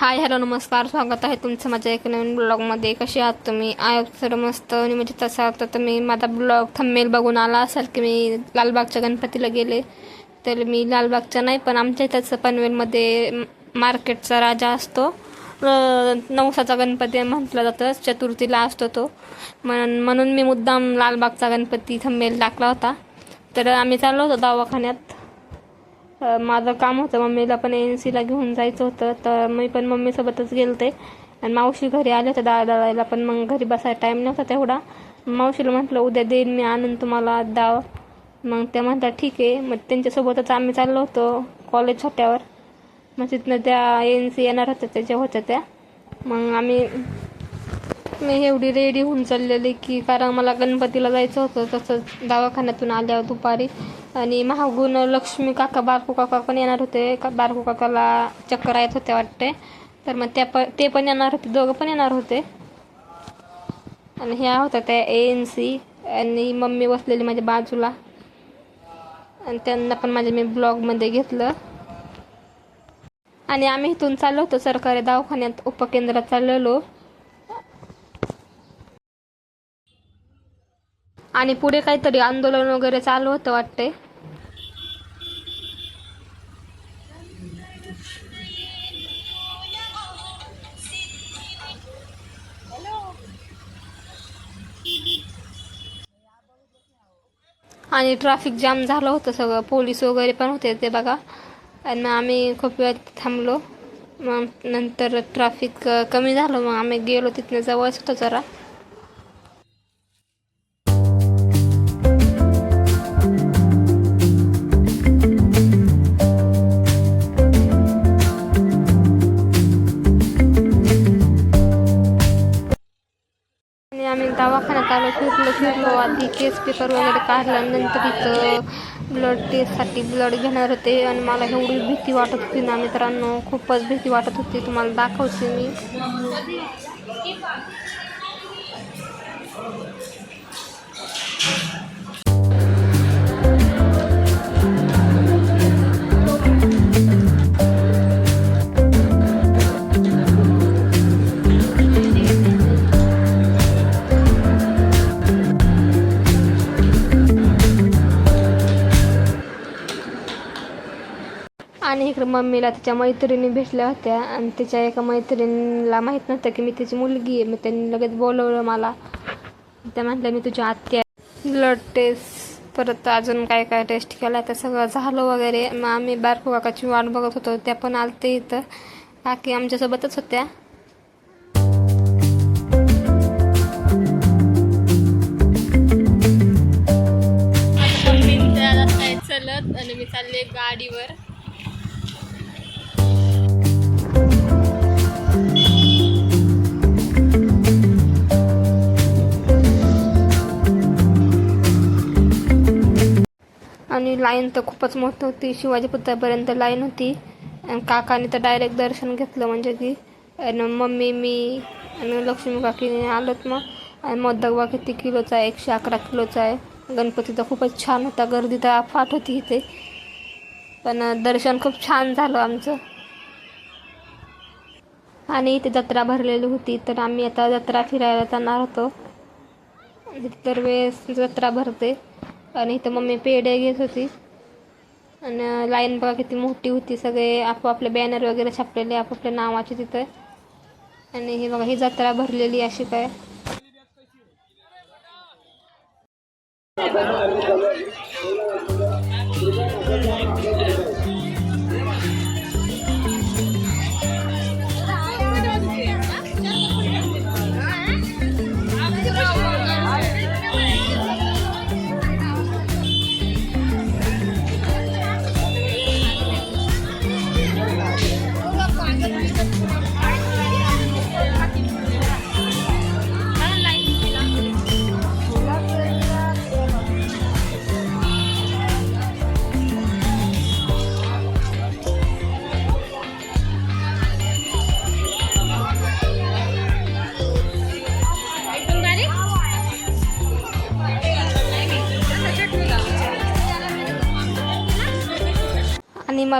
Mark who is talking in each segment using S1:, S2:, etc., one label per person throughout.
S1: Hi hello नमस्कार. स्वागत आहे तुमचं माझ्या एक नवीन ब्लॉगमध्ये कसे आहात तुम्ही? आय सर मस्त आणि म्हणजे तसा तर तुम्ही माझा ब्लॉग थंबेल बघून आला असाल की मी लालबागच्या गणपतीला गेले. तर मी लालबागच्या नाही पण आमच्या इथंच पनवेलमध्ये मार्केटचा राजा असतो. नवसाचा गणपती म्हटलं जातं. चतुर्थीला असतो तो. म्हणून म्हणून मी मुद्दाम लालबागचा गणपती थंबेल टाकला होता. तर आम्ही चाललो होतो दवाखान्यात. माझं काम होतं. मम्मीला पण एन सीला घेऊन जायचं होतं. तर मी पण मम्मीसोबतच गेलते. आणि मावशी घरी आले होते डाळ दळायला पण. मग घरी बसायला टाईम नव्हता तेवढा. मावशीला म्हटलं उद्या देईन मी आणून तुम्हाला दाव. मग त्या म्हणतात ठीक आहे. मग त्यांच्यासोबतच आम्ही चाललो होतो कॉलेज छोट्यावर. मग तिथनं त्या एन सी येणार होत्या त्याच्या होत्या त्या. मग आम्ही मी एवढी रेडी होऊन चाललेली की कारण मला गणपतीला जायचं होतं. तसंच दवाखान्यातून आल्यावर दुपारी. आणि महागून लक्ष्मी काका बारकू काका पण येणार होते. का बारकू काकाला चक्कर येत होते वाटते. तर मग त्या प ते पण येणार होते. दोघं पण येणार होते. आणि ह्या होत्या त्या ए एन सी आणि मम्मी बसलेली माझ्या बाजूला. आणि त्यांना पण माझ्या मी ब्लॉगमध्ये घेतलं. आणि आम्ही इथून चाललो होतो सरकारी दवाखान्यात उपकेंद्रात चाललेलो. आणि पुढे काहीतरी आंदोलन वगैरे चालू होतं वाटते आणि ट्रॅफिक जाम झालं होतं सगळं. पोलीस वगैरे पण होते ते बघा. आणि मग आम्ही खूप वेळ थांबलो. मग नंतर ट्रॅफिक कमी झालं. मग आम्ही गेलो तिथनं जवळच होतं जरा. आलो आधी केस पेपर वगैरे काढल्यानंतर इथं ब्लड टेस्टसाठी ब्लड घेणार होते. आणि मला एवढी भीती वाटत होती ना मित्रांनो खूपच भीती वाटत होती. तुम्हाला दाखवते मी. आणि इकडे मम्मीला तिच्या मैत्रिणी भेटल्या होत्या आणि तिच्या एका मैत्रिणीला माहीत नव्हतं की मी तिची मुलगी आहे. मग त्यांनी लगेच बोलवलं मला. त्या म्हटल्या मी तुझ्या आत्या ब्लड टेस्ट परत अजून काय काय टेस्ट केला तर सगळं झालं वगैरे. मग आम्ही बारको काकाची वाट बघत होतो. त्या पण आलते इथं. काकी आमच्यासोबतच होत्या. आणि लाईन तर खूपच मोठी होती. शिवाजी पुतळ्यापर्यंत लाईन होती. आणि काकाने तर डायरेक्ट दर्शन घेतलं म्हणजे की आणि मम्मी मी आणि लक्ष्मी काकीने आलोत मग. आणि मोदक किती किलोचा आहे? एकशे अकरा किलोचा आहे. गणपती तर खूपच छान होता. गर्दी तर अफाट होती इथे. पण दर्शन खूप छान झालं आमचं. आणि इथे जत्रा भरलेली होती. तर आम्ही आता जत्रा फिरायला जाणार होतो. दरवेळेस जत्रा भरते. आणि इथं मम्मी पेढे घेत होती. आणि लाईन बघा किती मोठी होती सगळे आपापले बॅनर वगैरे छापलेले आपापल्या नावाचे तिथं. आणि हे बघा ही जत्रा भरलेली अशी काय.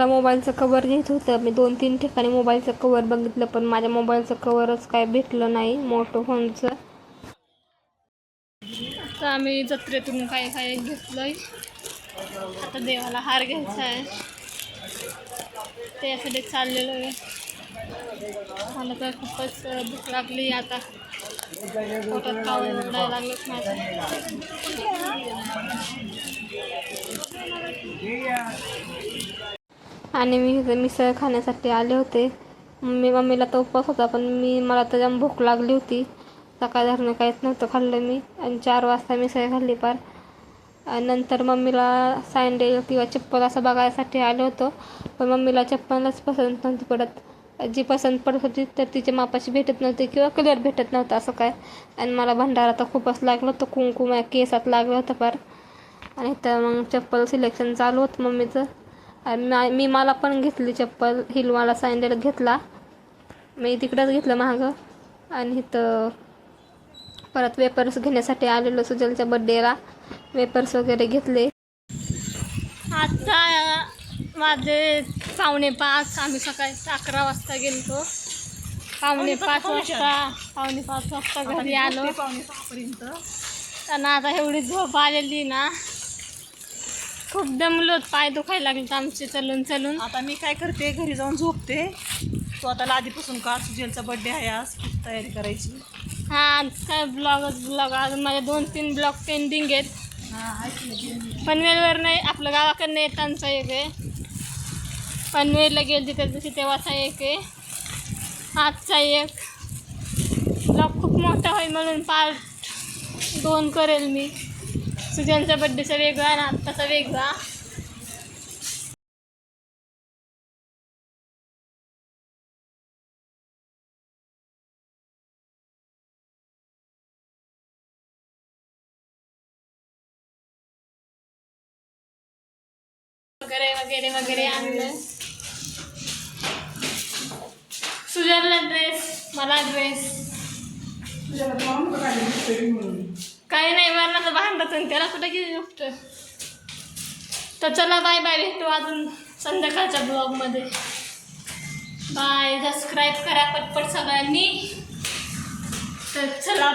S1: मला मोबाईलचं कवर घ्यायचं होतं. मी दोन तीन ठिकाणी मोबाईलचं कवर बघितलं पण माझ्या मोबाईलचं कवरच काय भेटलं नाही मोठं फोनचं. आता आम्ही जत्रेतून काय काय घेतलंय? आता देवाला हार घ्यायचा आहे. त्यासाठी चाललेलो आहे. मला तर खूपच भूक लागली आता. पोटात कावळे उडायला लागलंच माझ्या आणि मी मिसळ खाण्यासाठी आले होते. मम्मी मम्मीला तर उपवास होता पण मी मला तर जाम भूक लागली होती. सकाळ धरणं काहीच नव्हतं खाल्लं मी. आणि चार वाजता मिसळ खाल्ली पार. आणि नंतर मम्मीला सँडेल किंवा चप्पल असं बघायसाठी आलो होतो. पण मम्मीला चप्पलच पसंत नव्हती पडत. जी पसंत पडत होती तर तिच्या मापाशी भेटत नव्हती किंवा कलर भेटत नव्हता असं काय. आणि मला भंडारा तर खूपच लागलं होतं कुंकुम केसात लागलं होतं फार आणि तर मग चप्पल सिलेक्शन चालू होतं मम्मीचं. मा- मी मला पण घेतली चप्पल. हिलवाला सँडल घेतला. मी तिकडंच घेतलं मागं. आणि इथं परत वेपर्स घेण्यासाठी आलेलो सुजलच्या बड्डेला वेपर्स वगैरे घेतले. आता माझे पावणे पाच. आम्ही सकाळी अकरा वाजता गेलतो. पावणे पाच वाजता पावणे पाच वाजता घरी आलो.
S2: पावणे सहापर्यंत.
S1: त्यांना आता एवढी झोप आलेली ना. खूप दमलोत पाय दुखायला लागले आमचे चलून चलून.
S2: आता मी काय करते घरी जाऊन झोपते. तो आता आधीपासून का सुजेलचा बर्थडे आहे आज तयारी करायची.
S1: हा आज काय ब्लॉगच ब्लॉग आज माझे दोन तीन ब्लॉग पेंडिंग आहेत. पनवेलवर नाही आपलं गावाकडनं येतांचा एक आहे. पनवेलला गेली त्या दिवशी तेव्हाचा एक आहे. आजचा एक. ब्लॉग खूप मोठा होईल म्हणून पार्ट दोन करेल मी. सुजनचा बड्डेचा वेगळा आणि आत्ताचा वेगळा. वगैरे वगैरे वगैरे आणलं. सुजनला ड्रेस मला ड्रेस नाही मरणाचं त्याला कुठं किती दुखतं तर चला बाय बाय भेटू अजून संध्याकाळच्या ब्लॉगमध्ये बाय सबस्क्राईब करा पटपट सगळ्यांनी. तर चला